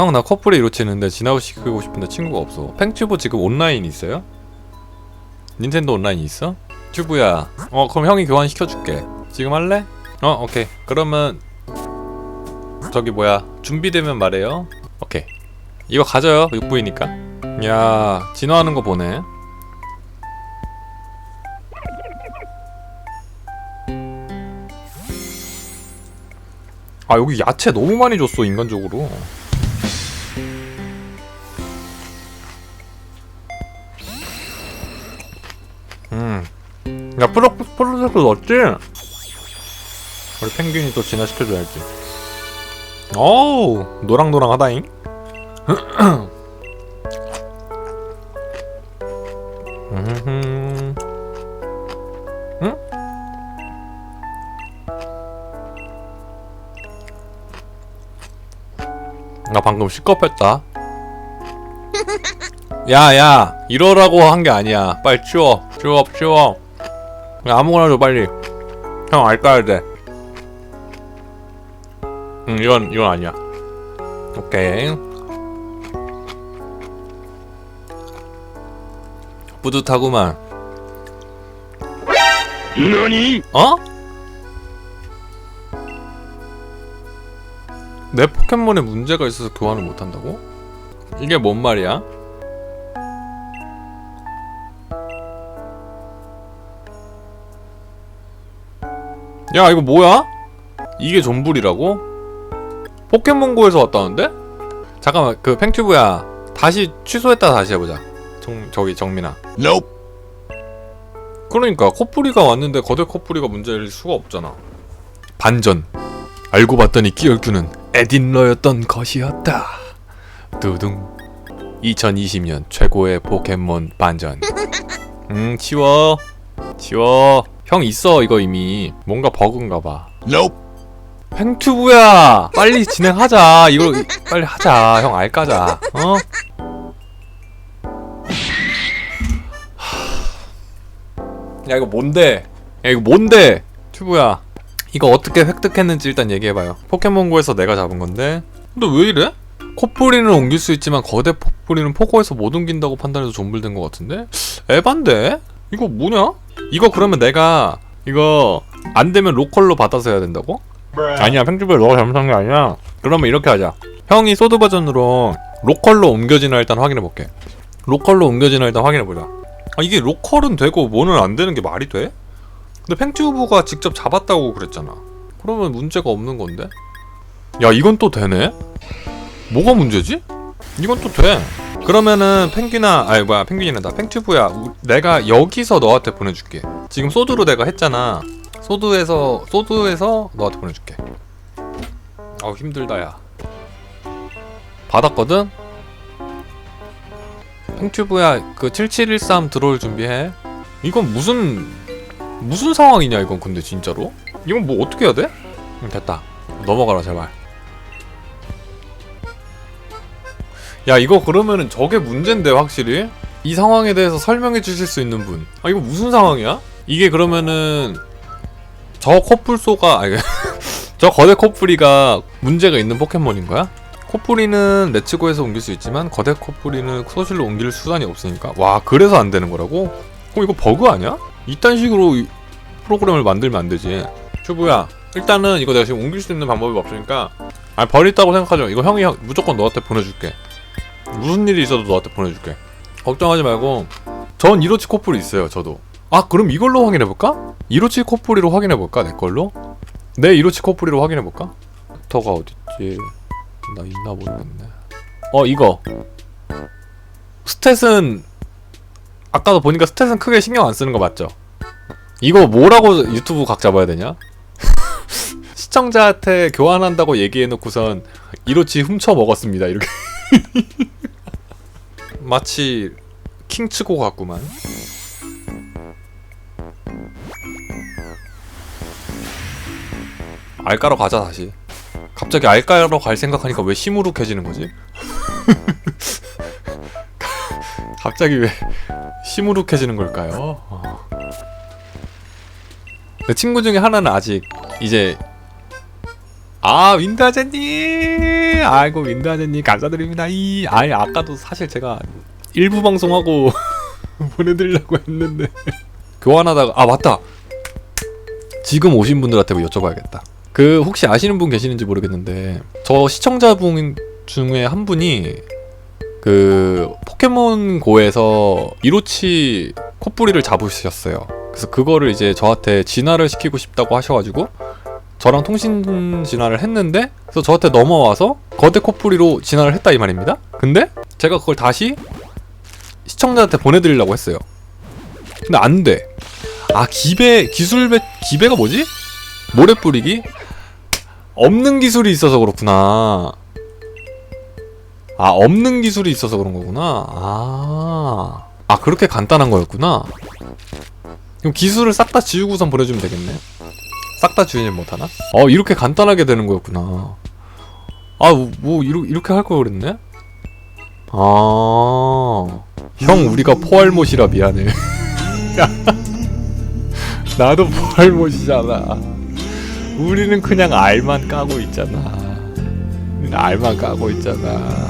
형 나 커플에 이로 치는데 진화시키고 싶은데 친구가 없어. 팽튜브 지금 온라인 있어요? 닌텐도 온라인 있어? 튜브야. 어 그럼 형이 교환시켜줄게. 지금 할래? 어 오케이. 그러면 저기 뭐야? 준비되면 말해요. 오케이. 이거 가져요. 6부이니까. 야 진화하는 거 보네. 아 여기 야채 너무 많이 줬어 인간적으로 야 프로 프로젝트 넣었지? 우리 펭귄이 또 진화시켜줘야지 어우 노랑노랑하다잉 음흠. 응? 나 방금 시겁했다. 야야 이러라고 한 게 아니야. 빨리 치워 치워 치워. 그냥 아무거나 줘 빨리. 형 알까야 돼. 응 이건 이건 아니야. 오케이. 뿌듯하구만. 너니? 어? 내 포켓몬에 문제가 있어서 교환을 못한다고? 이게 뭔 말이야? 야 이거 뭐야? 이게 존불이라고? 포켓몬고에서 왔다는데? 잠깐만 그 팽튜브야 다시 취소했다 다시 해보자 정, 저기 정민아 Nope. 그러니까 코뿔이가 왔는데 거대 코뿔이가 문제일 수가 없잖아. 반전. 알고 봤더니 끼얼규는 에딘러였던 것이었다. 두둥. 2020년 최고의 포켓몬 반전. 음, 치워. 치워. 형 있어 이거 이미. 뭔가 버그인가 봐. Nope. 팽튜브야. 빨리 진행하자. 이거 이- 빨리 하자. 형 알까자. 어? 야 이거 뭔데? 야 이거 뭔데? 튜브야 이거 어떻게 획득했는지 일단 얘기해봐요 포켓몬고에서 내가 잡은 건데 근데 왜 이래? 코뿔이는 옮길 수 있지만 거대 코뿔이는 포고에서 못 옮긴다고 판단해서 존불된 것 같은데? 에반데? 이거 뭐냐? 이거 그러면 내가 이거 안 되면 로컬로 받아서 해야 된다고? 아니야 팽튜브야 너가 잘못한 게 아니야 그러면 이렇게 하자 형이 소드 버전으로 로컬로 옮겨지나 일단 확인해 볼게 로컬로 옮겨지나 일단 확인해 보자 아 이게 로컬은 되고 뭐는 안 되는 게 말이 돼? 근데 팽튜브가 직접 잡았다고 그랬잖아. 그러면 문제가 없는 건데? 야 이건 또 되네? 뭐가 문제지? 이건 또 돼. 그러면은 펭귄아, 아니 뭐야 펭귄이란다. 팽튜브야, 우- 내가 여기서 너한테 보내줄게. 지금 소드로 내가 했잖아. 소드에서 소드에서 너한테 보내줄게. 아우 힘들다 야. 받았거든? 팽튜브야 그 7713 들어올 준비해 이건 무슨 무슨 상황이냐 이건 근데 진짜로 이건 뭐 어떻게 해야 돼? 응, 됐다 넘어가라 제발 야 이거 그러면은 저게 문제인데 확실히 이 상황에 대해서 설명해 주실 수 있는 분 아 이거 무슨 상황이야? 이게 그러면은 저 코뿔소가 아니 저 거대 코뿔이가 문제가 있는 포켓몬인 거야? 코뿔이는 레츠고에서 옮길 수 있지만 거대 코뿔이는 소실로 옮길 수단이 없으니까 와 그래서 안 되는 거라고? 어 이거 버그 아니야? 이딴 식으로 이- 프로그램을 만들면 안 되지 큐브야 일단은 이거 내가 지금 옮길 수 있는 방법이 없으니까 아 버렸다고 생각하죠 이거 형이 형- 무조건 너한테 보내줄게 무슨 일이 있어도 너한테 보내줄게 걱정하지 말고 전 이로치 코뿔이 있어요 저도 아 그럼 이걸로 확인해볼까? 이로치 코뿔이로 확인해볼까 내 걸로? 내 이로치 코뿔이로 확인해볼까? 터가 어딨지 나 있나 모르겠네. 어 이거 스탯은 아까도 보니까 스탯은 크게 신경 안 쓰는 거 맞죠? 이거 뭐라고 유튜브 각 잡아야 되냐? 시청자한테 교환한다고 얘기해놓고선 이로치 훔쳐 먹었습니다 이렇게 마치 킹츠고 같구만. 알까로 가자 다시. 갑자기 알까로 갈 생각하니까 왜 시무룩해지는 거지? 갑자기 왜 시무룩해지는 걸까요? 어. 내 친구 중에 하나는 아직 이제 아 윈드아제님! 아이고 윈드아제님 감사드립니다. 이 아니 아까도 사실 제가 일부 방송하고 보내드리려고 했는데. 교환하다가 아 맞다! 지금 오신 분들한테 뭐 여쭤봐야겠다. 그 혹시 아시는 분 계시는지 모르겠는데 저 시청자분 중에 한 분이 그 포켓몬고에서 이로치 코뿌리를 잡으셨어요. 그래서 그거를 이제 저한테 진화를 시키고 싶다고 하셔가지고 저랑 통신 진화를 했는데 그래서 저한테 넘어와서 거대 코뿌리로 진화를 했다 이 말입니다. 근데 제가 그걸 다시 시청자한테 보내드리려고 했어요. 근데 안 돼. 아 기배 기술 배 기배가 뭐지? 모래 뿌리기? 없는 기술이 있어서 그렇구나. 아 없는 기술이 있어서 그런 거구나. 아, 아 그렇게 간단한 거였구나. 그럼 기술을 싹 다 지우고선 보내주면 되겠네. 싹다 지우지 못하나? 어 이렇게 간단하게 되는 거였구나. 아뭐 이러, 이렇게 할 걸 그랬네? 아형 우리가 포알못이라 미안해. 나도 포알못이잖아. 우리는 그냥 알만 까고 있잖아. 알만 까고 있잖아